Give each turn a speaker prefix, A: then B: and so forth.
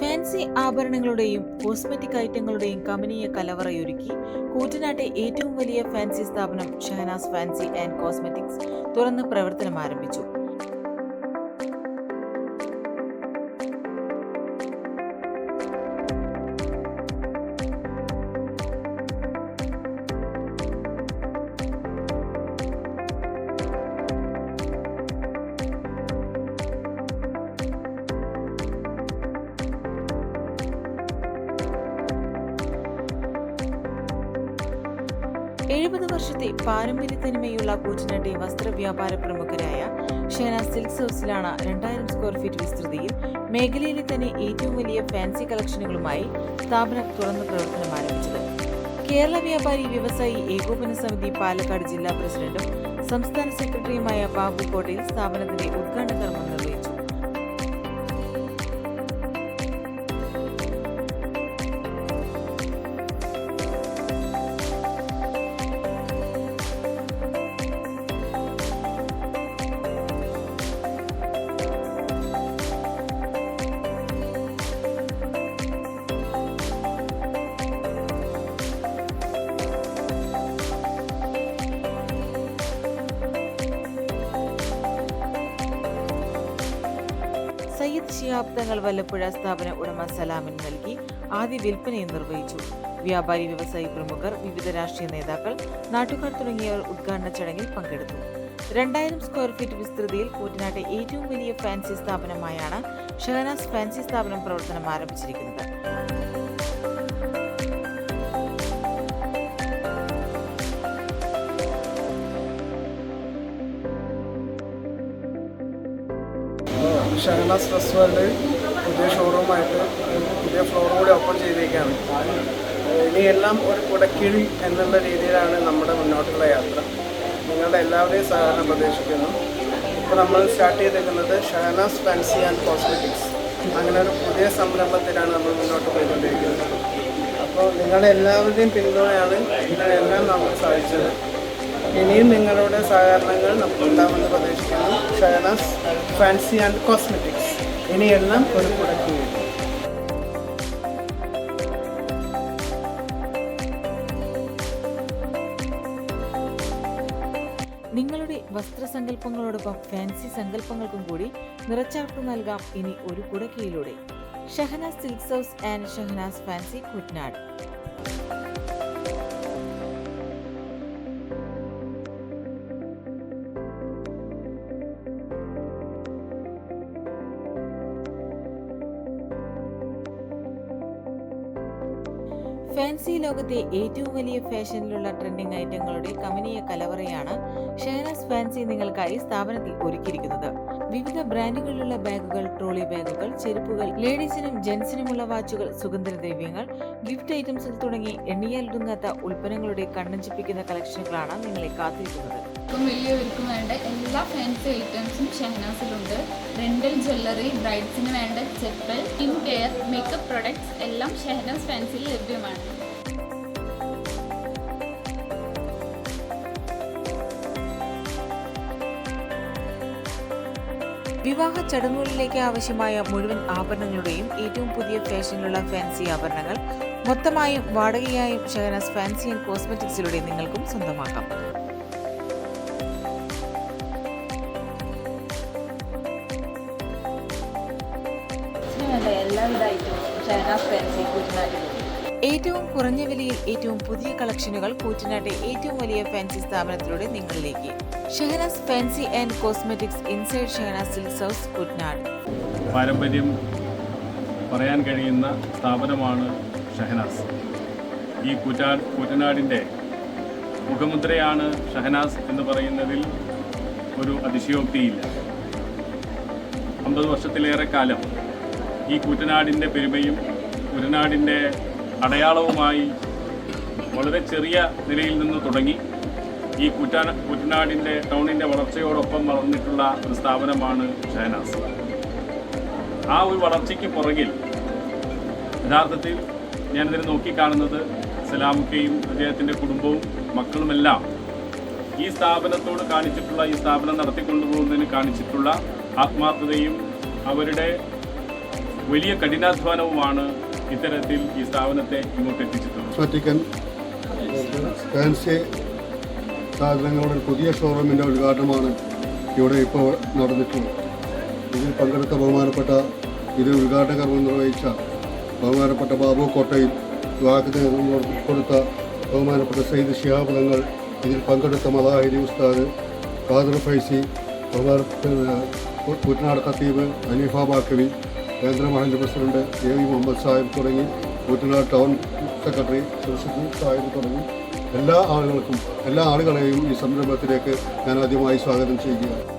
A: Fancy ആഭരണങ്ങളുടെയും cosmetic ഐറ്റങ്ങളുടെയും കമനീയ കലവറയൊരുക്കി. കൂറ്റനാട്ടെ ഏറ്റവും വലിയ fancy സ്ഥാപനം ഷഹനാസ് ഫാൻസി ആൻഡ് കോസ്മെറ്റിക്സ് തുറന്ന് പ്രവർത്തനം ആരംഭിച്ചു എഴുപത് വർഷത്തെ പാരമ്പര്യ തനിമയുള്ള കൂറ്റനാട്ടെ വസ്ത്രവ്യാപാര പ്രമുഖരായ ഷേന സിൽക്സ് ഹൗസിലാണ് രണ്ടായിരം സ്ക്വയർ ഫീറ്റ് വിസ്തൃതിയിൽ മേഖലയിലെ തന്നെ ഏറ്റവും വലിയ ഫാൻസി കളക്ഷനുകളുമായി സ്ഥാപനം തുറന്ന് പ്രവർത്തനം ആരംഭിച്ചത്. കേരള വ്യാപാരി വ്യവസായി ഏകോപന സമിതി പാലക്കാട് ജില്ലാ പ്രസിഡന്റും സംസ്ഥാന സെക്രട്ടറിയുമായ ബാബു കോട്ടയിൽ സ്ഥാപനത്തിന്റെ ഉദ്ഘാടന കർമ്മം തങ്ങൾ വല്ലപ്പുഴ സ്ഥാപന ഉടമ സലാമിൻ നൽകി ആദ്യ വിൽപ്പനയും നിർവഹിച്ചു. വ്യാപാരി വ്യവസായി പ്രമുഖർ വിവിധ രാഷ്ട്രീയ നേതാക്കൾ നാട്ടുകാർ തുടങ്ങിയവർ ഉദ്ഘാടന ചടങ്ങിൽ പങ്കെടുത്തു. രണ്ടായിരം സ്ക്വയർ ഫീറ്റ് വിസ്തൃതിയിൽ കൂറ്റനാട്ടെ ഏറ്റവും വലിയ ഫാൻസി സ്ഥാപനമായാണ് ഷഹനാസ് ഫാൻസി സ്ഥാപനം പ്രവർത്തനം ആരംഭിച്ചിരിക്കുന്നത്.
B: ഷഹനാസ് റെസ്റ്റോറന്റ് പുതിയ ഷോറൂമായിട്ട് പുതിയ ഫ്ലോർ കൂടി ഓപ്പൺ ചെയ്തേക്കാണ് ഇനി എല്ലാം ഒരു കുടക്കീഴി എന്നുള്ള രീതിയിലാണ് നമ്മുടെ മുന്നോട്ടുള്ള യാത്ര. നിങ്ങളുടെ എല്ലാവരെയും സഹകരണം പ്രതീക്ഷിക്കുന്നു. ഇപ്പോൾ നമ്മൾ സ്റ്റാർട്ട് ചെയ്തിരിക്കുന്നത് ഷഹനാസ് ഫാൻസി ആൻഡ് കോസ്മെറ്റിക്സ് അങ്ങനെ ഒരു പുതിയ സംരംഭത്തിലാണ് നമ്മൾ മുന്നോട്ട് പോയിക്കൊണ്ടിരിക്കുന്നത്. അപ്പോൾ നിങ്ങളുടെ എല്ലാവരുടെയും പിന്തുണയാണ് ഇതിനെല്ലാം നമുക്ക് സാധിച്ചത്. ഇനിയും നിങ്ങളുടെ സഹകരണങ്ങൾ നമുക്ക് ഉണ്ടാവുമെന്ന് പ്രതീക്ഷിക്കുന്നു. Shahnaz fancy and cosmetics. ഇനിയെല്ലാം ഒരു പ്രൊഡക്റ്റ് വേണ്ടി
A: നിങ്ങളുടെ വസ്ത്രസങ്കല്പങ്ങളോടൊപ്പം ഫാൻസി സങ്കല്പങ്ങൾക്കും കൂടി നിറച്ചാർപ്പ് നൽകാം ഇനി ഒരു കുടക്കീയിലൂടെ Shahanas silks house and Shahanas fancy Koottanad. Fancy ലോകത്തെ ഏറ്റവും വലിയ ഫാഷനിലുള്ള ട്രെൻഡിംഗ് ഐറ്റങ്ങളുടെ കമനീയ കലവറയാണ് ഷെഹനാസ് ഫാൻസി നിങ്ങൾക്കായി സ്ഥാപനത്തിൽ ഒരുക്കിയിരിക്കുന്നത്. വിവിധ ബ്രാൻഡുകളിലുള്ള ബാഗുകൾ ട്രോളി ബാഗുകൾ ചെരുപ്പുകൾ ലേഡീസിനും ജെന്റ്സിനുമുള്ള വാച്ചുകൾ സുഗന്ധദ്രവ്യങ്ങൾ ഗിഫ്റ്റ് ഐറ്റംസിൽ തുടങ്ങി എണ്ണിയാലൊടുങ്ങാത്ത ഉൽപ്പന്നങ്ങളുടെ കണ്ണഞ്ചിപ്പിക്കുന്ന കളക്ഷനുകളാണ് നിങ്ങളെ കാത്തിരിക്കുന്നത്.
C: ഇപ്പം വലിയവർക്കും വേണ്ട. എല്ലാ ഫാൻസി ഐറ്റംസും ഷഹനാസിലുണ്ട്. റെൻഡൽ ജ്വല്ലറി ബ്രൈഡ്സിന് വേണ്ട chappal skin care makeup products എല്ലാം ഷഹനാസ് ഫാൻസിൽ ലഭ്യമാണ്.
A: വിവാഹ ചടങ്ങുകളിലേക്ക് ആവശ്യമായ മുഴുവൻ ആഭരണങ്ങളുടെയും ഏറ്റവും പുതിയ ഫാഷനിലുള്ള ഫാൻസി ആഭരണങ്ങൾ മൊത്തമായും വാടകയായും ഷഹനാസ് ഫാൻസി ആൻഡ് കോസ്മെറ്റിക്സിലൂടെ നിങ്ങൾക്കും സ്വന്തമാക്കാം.
D: എല്ലാവിധ ഷഹനാസ് ഫാൻസി
A: ഏറ്റവും കുറഞ്ഞ വിലയിൽ ഏറ്റവും പുതിയ കളക്ഷനുകൾ കൂറ്റനാട്ടെ ഏറ്റവും വലിയ ഫാൻസി സ്ഥാപനത്തിലൂടെ നിങ്ങളിലേക്ക്. Shahnaz fancy and cosmetics inside Shahnaz silks house Kuttanad
E: പാരമ്പര്യം പറയാൻ കഴിയുന്ന സ്ഥാപനമാണ് ഷഹനാസ്. ഈ കുറ്റാ കുട്ടനാടിന്റെ മുഖമുദ്രയാണ് ഷഹനാസ് എന്ന് പറയുന്നതിൽ ഒരു അതിശയോക്തിയില്ല. അമ്പത് വർഷത്തിലേറെ കാലം ഈ കുട്ടനാടിന്റെ പെരുമയും കുട്ടനാടിന്റെ അടയാളവുമായി വളരെ ചെറിയ നിലയിൽ നിന്ന് തുടങ്ങി. ഈ കുറ്റാ കുട്ടനാടിന്റെ ടൗണിന്റെ വളർച്ചയോടൊപ്പം വളർന്നിട്ടുള്ള ഒരു സ്ഥാപനമാണ് ഷഹനാസ്. ആ ഒരു വളർച്ചയ്ക്ക് പുറകിൽ യഥാർത്ഥത്തിൽ ഞാനിതിനെ നോക്കിക്കാണുന്നത് സലാമുക്കയും അദ്ദേഹത്തിന്റെ കുടുംബവും മക്കളുമെല്ലാം ഈ സ്ഥാപനത്തോട് കാണിച്ചിട്ടുള്ള ഈ സ്ഥാപനം നടത്തിക്കൊണ്ടുപോകുന്നതിന് കാണിച്ചിട്ടുള്ള ആത്മാർത്ഥതയും അവരുടെ വലിയ കഠിനാധ്വാനവുമാണ് ഇത്തരത്തിൽ ഈ സ്ഥാപനത്തെ ഇങ്ങോട്ട് എത്തിച്ചിട്ടുള്ളത്.
F: സാധനങ്ങളുടെ പുതിയ ഷോറൂമിന്റെ ഉദ്ഘാടനമാണ് ഇവിടെ ഇപ്പോൾ നടന്നിട്ടുള്ളത്. ഇതിൽ പങ്കെടുത്ത ബഹുമാനപ്പെട്ട ഇത് ഉദ്ഘാടന കർമ്മം നിർവഹിച്ച ബഹുമാനപ്പെട്ട ബാബു കോട്ടയിൽ നേതൃത്വം കൊടുത്ത ബഹുമാനപ്പെട്ട സയ്യിദ് ഷിഹാബ് തങ്ങൾ ഇതിൽ പങ്കെടുത്ത മദാഹിരി ഉസ്താദ് ഖാദർ ഫൈസി ബഹുമാനപ്പെട്ട കുറ്റനാട് ഖത്തീബ് അനീഫ ബാക്കവി കേന്ദ്ര മഹല്ല് president A V Muhammad Sahib തുടങ്ങി കൂറ്റനാട് ടൗൺ സെക്രട്ടറി സുർഷിദ് സാഹിബ് തുടങ്ങി. എല്ലാ ആളുകൾക്കും എല്ലാ ആളുകളെയും ഈ സംരംഭത്തിലേക്ക് ഞാൻ ആദ്യമായി സ്വാഗതം ചെയ്യുകയാണ്.